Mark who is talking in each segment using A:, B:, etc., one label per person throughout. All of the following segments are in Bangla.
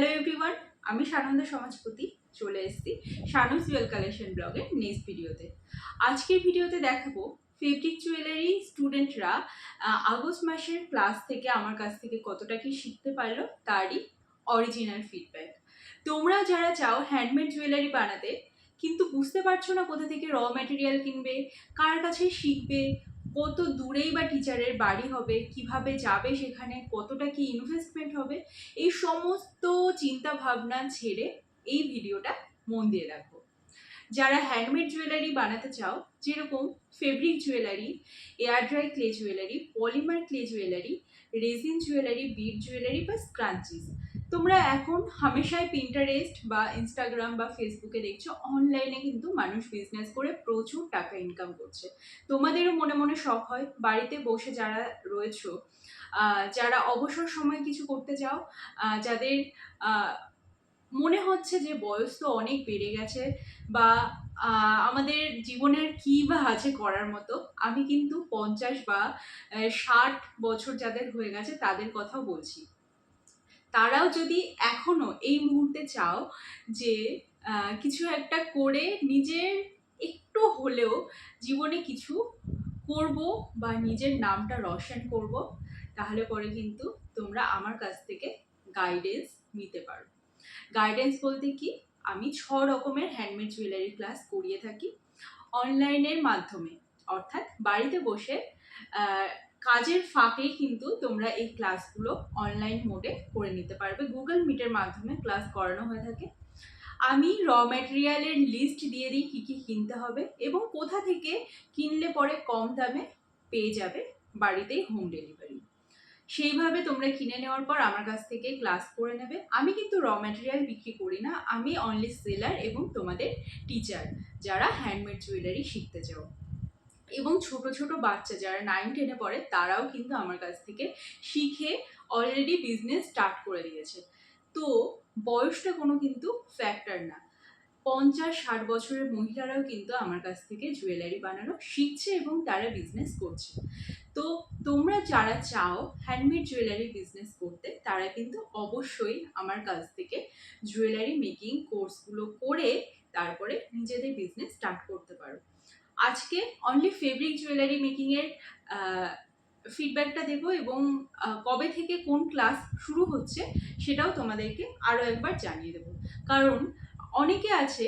A: হ্যালো এভরিওয়ান আমি সানন্দ সমাজপতি, চলে এসেছি শানুস জুয়েল কালেকশন ব্লগের নেক্সট ভিডিওতে আজকের ভিডিওতে দেখাবো ফেব্রিক জুয়েলারি স্টুডেন্টরা আগস্ট মাসের ক্লাস থেকে আমার কাছ থেকে কতটা কি শিখতে পারল তারই অরিজিনাল ফিডব্যাক তোমরা যারা চাও হ্যান্ডমেড জুয়েলারি বানাতে, কিন্তু বুঝতে পারছ না কোথা থেকে র ম্যাটেরিয়াল কিনবে, কার কাছে শিখবে কত দূরেই বা টিচারের বাড়ি হবে, কীভাবে যাবে সেখানে, কতটা কি ইনভেস্টমেন্ট হবে, এই সমস্ত চিন্তা ভাবনা ছেড়ে এই ভিডিওটা মন দিয়ে দেখো যারা হ্যান্ডমেড জুয়েলারি বানাতে চাও, যেরকম fabric jewellery air dry clay jewellery polymer clay jewellery resin jewellery bead jewellery বা স্ক্রাঞ্চিস তোমরা এখন হামেশাই পিন্টারেস্ট বা ইনস্টাগ্রাম বা ফেসবুকে দেখছ অনলাইনে কিন্তু মানুষ বিজনেস করে প্রচুর টাকা ইনকাম করছে। তোমাদেরও মনে মনে শখ হয়, বাড়িতে বসে যারা রয়েছো যারা অবসর সময় কিছু করতে চাও যাদের মনে হচ্ছে যে বয়স তো অনেক বেড়ে গেছে বা আমাদের জীবনের কি বা আছে করার মতো, আমি কিন্তু পঞ্চাশ বা ষাট বছর যাদের হয়ে গেছে তাদের কথাও বলছি। তারাও যদি এখনও এই মুহূর্তে চাও যে কিছু একটা করে নিজের একটু হলেও জীবনে কিছু করব বা নিজের নামটা রশন করব, তাহলে পরে কিন্তু তোমরা আমার কাছ থেকে গাইডেন্স নিতে পারো। গাইডেন্স বলতে কি? আমি ছ রকমের হ্যান্ডমেড জুয়েলারি ক্লাস করিয়ে থাকি। অনলাইনের মাধ্যমে, অর্থাৎ বাড়িতে বসে কাজের ফাঁকেই কিন্তু তোমরা এই ক্লাসগুলো অনলাইন মোডে করে নিতে পারবে। গুগল মিটের মাধ্যমে ক্লাস করানো হয়ে থাকে। আমি র ম্যাটেরিয়ালের লিস্ট দিয়ে দিই কী কী কিনতে হবে এবং কোথা থেকে কিনলে পরে কম দামে পেয়ে যাবে বাড়িতেই হোম ডেলিভারি সেইভাবে তোমরা কিনে নেওয়ার পর আমার কাছ থেকে ক্লাস করে নেবে। আমি কিন্তু র ম্যাটেরিয়াল বিক্রি করি না, আমি অনলি সেলার এবং তোমাদের টিচার যারা হ্যান্ডমেড জুয়েলারি শিখতে চাও। এবং ছোট ছোট বাচ্চা যারা নাইন টেনে পড়ে, তারাও কিন্তু আমার কাছ থেকে শিখে অলরেডি বিজনেস স্টার্ট করে দিয়েছে। তো বয়সটা কোনো কিন্তু ফ্যাক্টর না। পঞ্চাশ, ষাট বছরের মহিলারাও কিন্তু আমার কাছ থেকে জুয়েলারি বানানো শিখছে এবং তারা বিজনেস করছে। তো তোমরা যারা চাও হ্যান্ডমেড জুয়েলারি বিজনেস করতে, তারা কিন্তু অবশ্যই আমার কাছ থেকে জুয়েলারি মেকিং কোর্সগুলো করে তারপরে নিজেদের বিজনেস স্টার্ট করতে পারো। আজকে অনলি ফেব্রিক জুয়েলারি মেকিংয়ের ফিডব্যাকটা দেবো এবং কবে থেকে কোন ক্লাস শুরু হচ্ছে সেটাও তোমাদেরকে আরও একবার জানিয়ে দেবো। কারণ অনেকে আছে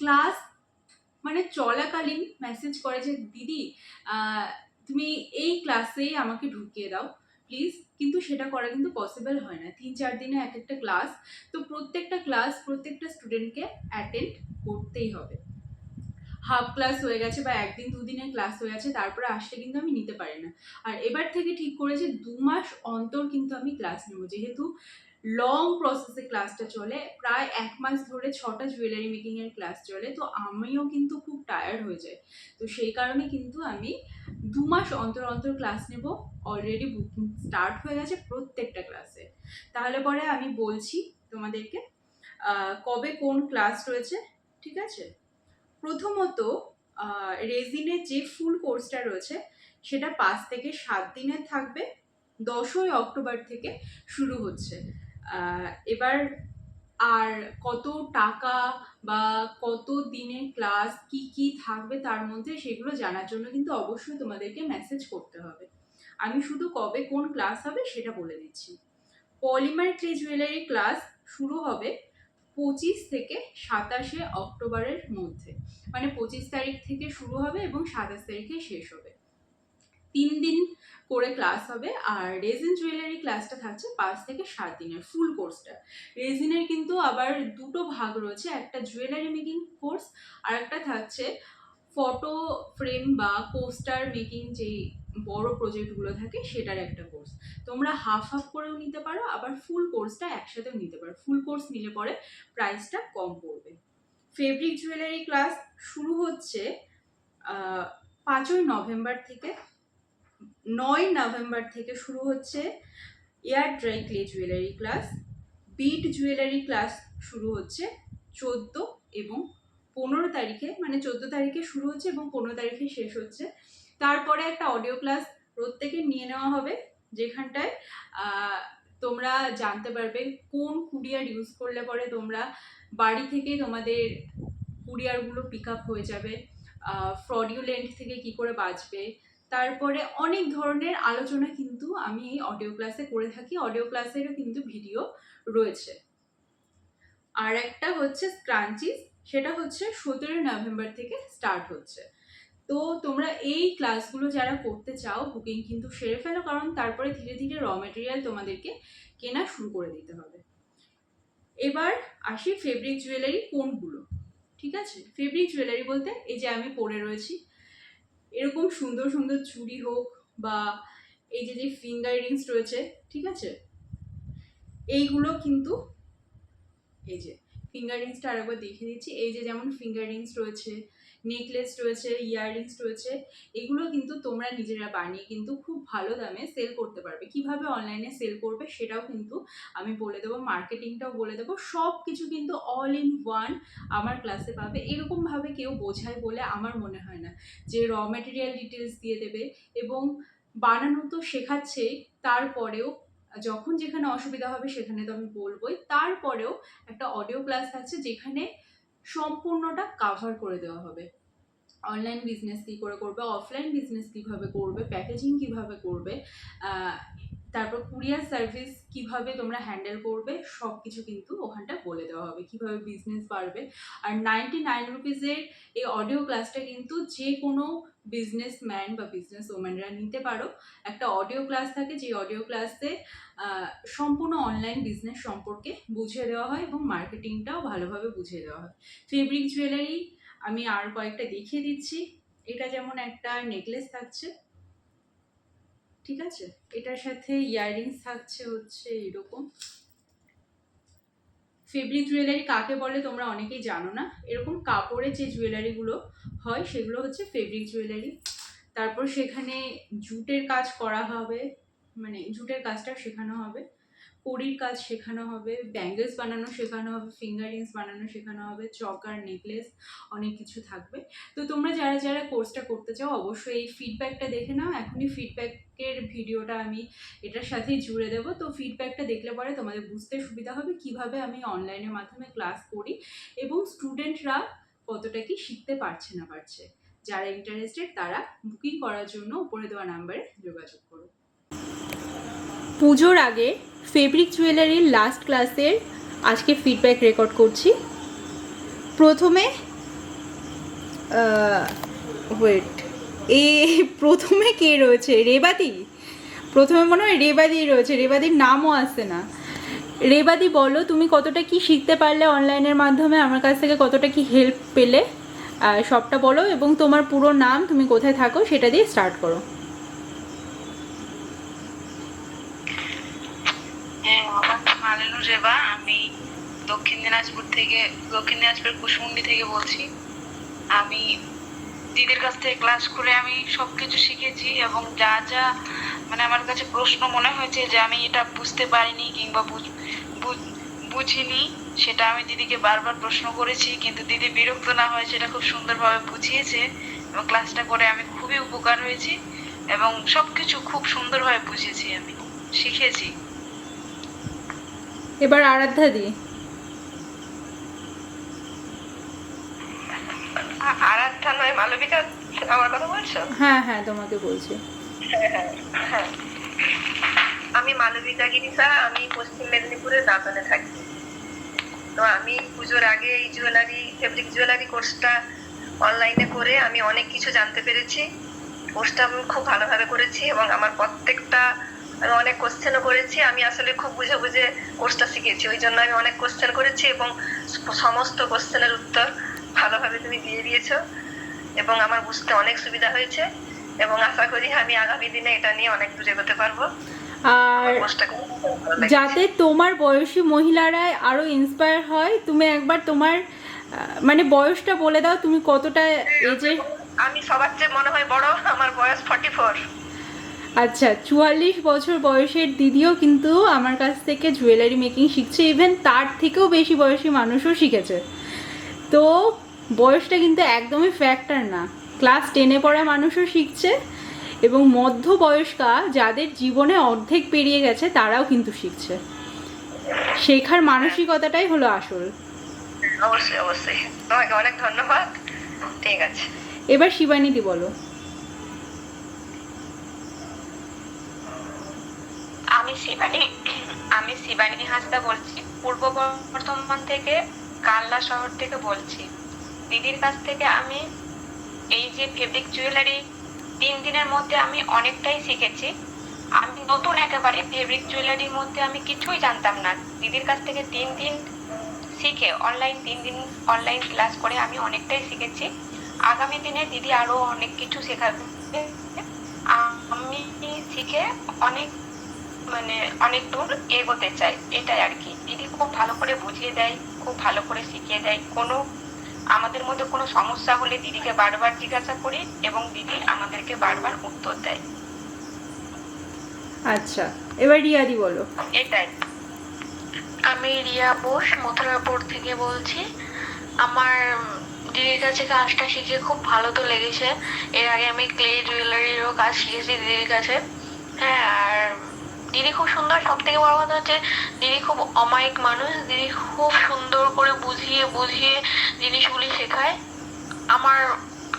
A: ক্লাস মানে চলাকালীন মেসেজ করে যে, দিদি তুমি এই ক্লাসেই আমাকে ঢুকিয়ে দাও প্লিজ কিন্তু সেটা করা কিন্তু পসিবল হয় না। তিন চার দিনে এক একটা ক্লাস তো প্রত্যেকটা ক্লাস প্রত্যেকটা স্টুডেন্টকে অ্যাটেন্ড করতেই হবে। হাফ ক্লাস হয়ে গেছে বা একদিন দুদিনের ক্লাস হয়ে গেছে, তারপরে আসলে কিন্তু আমি নিতে পারি না। আর এবার থেকে ঠিক করেছি, দু মাস অন্তর কিন্তু আমি ক্লাস নেব। যেহেতু লং প্রসেসে ক্লাসটা চলে, প্রায় এক মাস ধরে ছটা জুয়েলারি মেকিংয়ের ক্লাস চলে, তো আমিও কিন্তু খুব টায়ার্ড হয়ে যাই। তো সেই কারণে কিন্তু আমি দু মাস অন্তর অন্তর ক্লাস নেব। অলরেডি বুকিং স্টার্ট হয়ে গেছে প্রত্যেকটা ক্লাসে তাহলে পরে আমি বলছি তোমাদেরকে কবে কোন ক্লাস রয়েছে, ঠিক আছে? প্রথমত রেজিনের যে ফুল কোর্সটা রয়েছে, সেটা পাঁচ থেকে সাত দিনের থাকবে। দশই অক্টোবর থেকে শুরু হচ্ছে। এবার আর কত টাকা বা কত দিনের ক্লাস, কি কি থাকবে তার মধ্যে সেগুলো জানার জন্য কিন্তু অবশ্যই তোমাদেরকে মেসেজ করতে হবে। আমি শুধু কবে কোন ক্লাস হবে সেটা বলে দিচ্ছি। পলিমার ক্লে জুয়েলারি ক্লাস শুরু হবে পঁচিশ থেকে সাতাশে অক্টোবরের মধ্যে। মানে পঁচিশ তারিখ থেকে শুরু হবে এবং সাতাশ তারিখে শেষ হবে। তিন দিন করে ক্লাস হবে আর রেজিন জুয়েলারি ক্লাসটা থাকছে পাঁচ থেকে সাত দিনের ফুল কোর্সটা রেজিনের কিন্তু আবার দুটো ভাগ রয়েছে, একটা জুয়েলারি মেকিং কোর্স আর একটা থাকছে ফটো ফ্রেম বা পোস্টার মেকিং যেই বড় প্রজেক্টগুলো থাকে সেটার একটা কোর্স। তোমরা হাফ হাফ করেও নিতে পারো, আবার ফুল কোর্সটা একসাথেও নিতে পারো। ফুল কোর্স নিলে পরে প্রাইসটা কম পড়বে। ফেব্রিক জুয়েলারি ক্লাস শুরু হচ্ছে পাঁচই নভেম্বর থেকে, নয় নভেম্বর থেকে শুরু হচ্ছে air dry clay jewellery class bead jewellery class শুরু হচ্ছে চোদ্দ এবং পনেরো তারিখে মানে চোদ্দ তারিখে শুরু হচ্ছে এবং পনেরো তারিখে শেষ হচ্ছে তারপরে একটা অডিও ক্লাস প্রত্যেকে নিয়ে নেওয়া হবে, যেখানটায় তোমরা জানতে পারবে কোন কুরিয়ার ইউজ করলে পরে তোমরা বাড়ি থেকে তোমাদের কুরিয়ারগুলো পিক আপ হয়ে যাবে ফ্রডিউলেন্ট থেকে কি করে বাঁচবে। তারপরে অনেক ধরনের আলোচনা কিন্তু আমি এই অডিও ক্লাসে করে থাকি অডিও ক্লাসেরও কিন্তু ভিডিও রয়েছে। আর একটা হচ্ছে স্ক্রাঞ্চিস সেটা হচ্ছে সতেরোই নভেম্বর থেকে স্টার্ট হচ্ছে। তো তোমরা এই ক্লাসগুলো যারা করতে চাও বুকিং কিন্তু সেরে ফেলো, কারণ তারপরে ধীরে ধীরে র মেটেরিয়াল তোমাদেরকে কেনা শুরু করে দিতে হবে। এবার আসি ফেব্রিক জুয়েলারি কোনগুলো, ঠিক আছে? ফেব্রিক জুয়েলারি বলতে এই যে আমি পরে রয়েছি, এরকম সুন্দর সুন্দর চুড়ি হোক বা এই যে যে ফিঙ্গার রিংস রয়েছে, ঠিক আছে? এইগুলো কিন্তু এই যে ফিঙ্গার রিংসটা আরেকবার দেখিয়ে দিচ্ছি এই যে যেমন ফিঙ্গার রিংস রয়েছে নেকলেস রয়েছে, ইয়াররিংস রয়েছে, এগুলো কিন্তু তোমরা নিজেরা বানিয়ে কিন্তু খুব ভালো দামে সেল করতে পারবে। কীভাবে অনলাইনে সেল করবে সেটাও কিন্তু আমি বলে দেবো মার্কেটিংটাও বলে দেবো সব কিছু কিন্তু অল ইন ওয়ান আমার ক্লাসে পাবে। এরকমভাবে কেউ বোঝায় বলে আমার মনে হয় না যে র মেটেরিয়াল ডিটেলস দিয়ে দেবে এবং বানানো তো শেখাচ্ছে তারপরেও যখন যেখানে অসুবিধা হবে সেখানে তো আমি বলবোই। তারপরেও একটা অডিও ক্লাস থাকছে যেখানে সম্পূর্ণটা কাভার করে দেওয়া হবে। অনলাইন বিজনেস কী করে করবে? অফলাইন বিজনেস কীভাবে করবে? প্যাকেজিং কীভাবে করবে? তারপর কুরিয়ার সার্ভিস কীভাবে তোমরা হ্যান্ডেল করবে সব কিছু কিন্তু ওখানটা বলে দেওয়া হবে, কীভাবে বিজনেস বাড়বে। আর নাইনটি নাইন রুপিসের এই অডিও ক্লাসটা কিন্তু যে কোনো বিজনেসম্যান বা বিজনেস ওম্যানরা নিতে পারো। একটা অডিও ক্লাস থাকে যে অডিও ক্লাসে সম্পূর্ণ অনলাইন বিজনেস সম্পর্কে বুঝিয়ে দেওয়া হয় এবং মার্কেটিংটাও ভালোভাবে বুঝিয়ে দেওয়া হয়। ফেব্রিক জুয়েলারি আমি আর কয়েকটা দেখিয়ে দিচ্ছি। এটা যেমন একটা নেকলেস থাকছে। ঠিক আছে? এটার সাথে ইয়াররিংস থাকছে হচ্ছে এরকম। ফেব্রিক জুয়েলারি কাকে বলে তোমরা অনেকেই জানো না। এরকম কাপড়ে যে জুয়েলারিগুলো হয়, সেগুলো হচ্ছে ফেব্রিক জুয়েলারি। তারপর সেখানে জুটের কাজ করা হবে মানে জুটের কাজটা শেখানো হবে। কড়ির কাজ শেখানো হবে, ব্যাঙ্গেলস বানানো শেখানো হবে, ফিঙ্গার রিংস বানানো শেখানো হবে, চকার নেকলেস অনেক কিছু থাকবে। তো তোমরা যারা যারা কোর্সটা করতে চাও, অবশ্যই এই ফিডব্যাকটা দেখে নাও। এখনই ফিডব্যাকের ভিডিওটা আমি এটার সাথেই জুড়ে দেবো। তো ফিডব্যাকটা দেখলে পরে তোমাদের বুঝতে সুবিধা হবে কীভাবে আমি অনলাইনের মাধ্যমে ক্লাস করি এবং স্টুডেন্টরা কতটা কি শিখতে পারছে না পারছে। যারা ইন্টারেস্টেড তারা বুকিং করার জন্য উপরে দেওয়া নাম্বারে যোগাযোগ করো। পুজোর আগে ফেব্রিক জুয়েলারির লাস্ট ক্লাসের আজকে ফিডব্যাক রেকর্ড করছি। প্রথমে ওয়েট এ, প্রথমে কে রয়েছে? রেবাদি? প্রথমে মনে হয় রেবাদি রয়েছে, রেবাদির নামও আসছে না। রেবাদি, বলো, তুমি কতটা কি শিখতে পারলে অনলাইনের মাধ্যমে? আমার কাছ থেকে কতটা কি হেল্প পেলে? সবটা বলো, এবং তোমার পুরো নাম তুমি কোথায় থাকো, সেটা দিয়ে স্টার্ট করো
B: হ্যাঁ আমার নাম আলেনু রেবা আমি দক্ষিণ দিনাজপুর থেকে, দক্ষিণ দিনাজপুর কুশমুন্ডি থেকে বলছি। আমি দিদির কাছ থেকে ক্লাস করে আমি সব কিছু শিখেছি এবং যা যা মানে আমার কাছে প্রশ্ন মনে হয়েছে যে আমি এটা বুঝতে পারিনি কিংবা বুঝ- বুঝ- বুঝিনি, সেটা আমি দিদিকে বারবার প্রশ্ন করেছি, কিন্তু দিদি বিরক্ত না হয় সেটা খুব সুন্দরভাবে বুঝিয়েছে এবং ক্লাসটা করে আমি খুবই উপকার হয়েছি এবং সবকিছু খুব সুন্দরভাবে বুঝেছি আমি, শিখেছি।
A: এবার আরাধ্যা দি।
C: আরাধ্যা নয় মালবিকা আমার কথা বলছো?
A: হ্যাঁ হ্যাঁ তোমাকে বলছি।
C: হ্যাঁ আমি মালবিকা গিরিসা আমি পশ্চিম মেদিনীপুরের দাঁতনে থাকি। তো আমি পুজোর আগে এই জুয়েলারি ফেব্রিক জুয়েলারি কোর্সটা অনলাইনে করে আমি অনেক কিছু জানতে পেরেছি। কোর্সটা আমি খুব ভালোভাবে করেছি এবং আমার প্রত্যেকটা আমি অনেক কোশ্চেনও করেছি আমি আসলে খুব বুঝে বুঝে কোর্সটা শিখেছি ওই জন্য আমি অনেক কোশ্চেন করেছি এবং সমস্ত কোশ্চেনের উত্তর ভালোভাবে তুমি দিয়ে দিয়েছ এবং আমার বুঝতে অনেক সুবিধা হয়েছে এবং আশা করি আমি আগামী দিনে এটা নিয়ে অনেক দূর এগোতে পারব
A: আর। যাতে তোমার বয়সী মহিলারা আরও ইন্সপায়ার হয় তুমি একবার তোমার মানে বয়সটা বলে দাও তুমি কতটা এজে
C: আমি সবার চেয়ে মনে হয় বড় আমার বয়স ফর্টি ফোর
A: আচ্ছা চুয়াল্লিশ বছর বয়সের দিদিও কিন্তু আমার কাছ থেকে জুয়েলারি মেকিং শিখছে ইভেন তার থেকেও বেশি বয়সী মানুষও শিখেছে। তো বয়সটা কিন্তু একদমই ফ্যাক্টর না। ক্লাস টেনে পড়া মানুষও শিখছে এবং মধ্যবয়স্কা যাদের জীবনে অর্ধেক পেরিয়ে গেছে তারাও কিন্তু শিখছে। শেখার মানসিকতাটাই হলো আসল।
C: অবশ্যই অবশ্যই। তোমাকে অনেক ধন্যবাদ। ঠিক আছে।
A: এবার শিবানীদি বলো
B: আমি শিবানী, আমি শিবানী হাসদা বলছি। পূর্ব বর্ধমান থেকে কাল্লা শহর থেকে বলছি। দিদির কাছ থেকে আমি এই যে ফেব্রিক জুয়েলারি তিন দিনের মধ্যে আমি অনেকটাই শিখেছি। আমি নতুন একেবারে ফেব্রিক জুয়েলারির মধ্যে আমি কিছুই জানতাম না। দিদির কাছ থেকে তিন দিন শিখে অনলাইন তিন দিন অনলাইন ক্লাস করে আমি অনেকটাই শিখেছি। আগামী দিনে দিদি আরও অনেক কিছু শেখাবে। আমি শিখে অনেক মানে অনেক দূর এগোতে চাই এটাই আর কি। দিদি খুব ভালো করে বুঝিয়ে দেয় খুব ভালো করে শিখিয়ে দেয়। কোনো আমাদের মধ্যে কোনো সমস্যা হলে দিদিকে বারবার জিজ্ঞাসা করি এবং দিদি আমাদেরকে বারবার উত্তর দেয়।
A: আচ্ছা এবার রিয়াদি বলো।
B: এটাই।
D: আমি রিয়া বোস মথুরাপুর থেকে বলছি। আমার দিদির কাছে কাজটা শিখে খুব ভালো তো লেগেছে। এর আগে আমি ক্লে জুয়েলারিরও কাজ শিখেছি দিদির কাছে। হ্যাঁ আর দিদি খুব সুন্দর সব থেকে বড় কথা হচ্ছে দিদি খুব অমায়িক মানুষ, দিদি খুব সুন্দর করে বুঝিয়ে বুঝিয়ে জিনিসগুলি শেখায়। আমার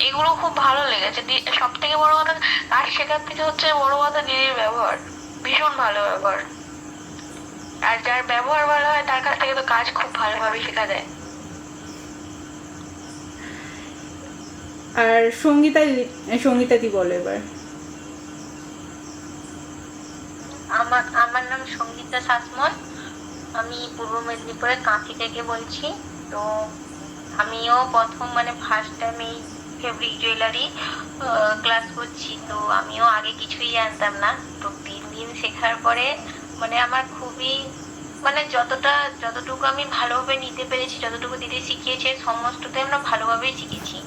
D: এগুলো খুব ভালো লেগেছে। সব থেকে বড় কথা, কাজ শেখার থেকে হচ্ছে বড় কথা দিদির ব্যবহার। ভীষণ ভালো ব্যবহার। আর যার ব্যবহার ভালো হয়, তার কাছ থেকে তো কাজ খুব ভালোভাবে শেখা যায়।
A: আর সঙ্গীতা সঙ্গীতাদি বলো এবার।
E: আমার আমার নাম সঙ্গীতা শাসমল আমি পূর্ব মেদিনীপুরের কাঁথি থেকে বলছি। তো আমিও প্রথম মানে ফার্স্ট টাইম এই ফেব্রিক জুয়েলারি ক্লাস করছি। তো আমিও আগে কিছুই জানতাম না। তো তিন দিন শেখার পরে মানে আমার খুবই মানে যতটা, যতটুকু আমি ভালোভাবে নিতে পেরেছি, যতটুকু দিদি শিখিয়েছে, সমস্তটাই আমরা ভালোভাবেই শিখেছি।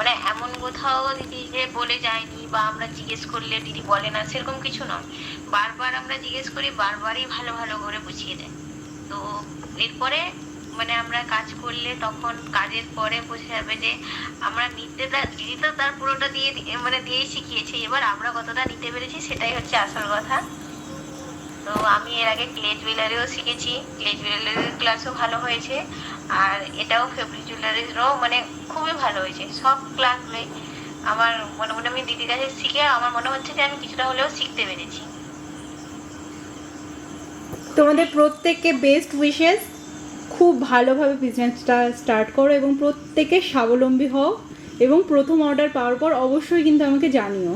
E: মানে এমন কোথাও দিদি যে বলে যায়নি বা আমরা জিজ্ঞেস করলে দিদি বলে না, সেরকম কিছু নয়। বারবার আমরা জিজ্ঞেস করি, বারবারই ভালো ভালো করে বুঝিয়ে দেয়। তো এরপরে মানে আমরা কাজ করলে তখন কাজের পরে বোঝা যাবে যে আমরা নিতে দিদি তো তার পুরোটা দিয়ে দিয়ে- মানে দিয়েই শিখিয়েছে। এবার আমরা কতটা নিতে পেরেছি সেটাই হচ্ছে আসল কথা। তো আমি এর আগে ক্লে জুয়েলারিও শিখেছি। ক্লে জুয়েলারির ক্লাসও ভালো হয়েছে। আর এটাও ফেব্রিক জুয়েলারিরও মানে খুবই ভালো হয়েছে। সব ক্লাসগুলোই আমার মনে মনে আমি দিদির কাছে শিখে আমার মনে হচ্ছে যে আমি কিছুটা হলেও শিখতে পেরেছি।
A: তোমাদের প্রত্যেককে বেস্ট উইশেস খুব ভালোভাবে বিজনেসটা স্টার্ট করো এবং প্রত্যেকে স্বাবলম্বী হও এবং প্রথম অর্ডার পাওয়ার পর অবশ্যই কিন্তু আমাকে জানিও।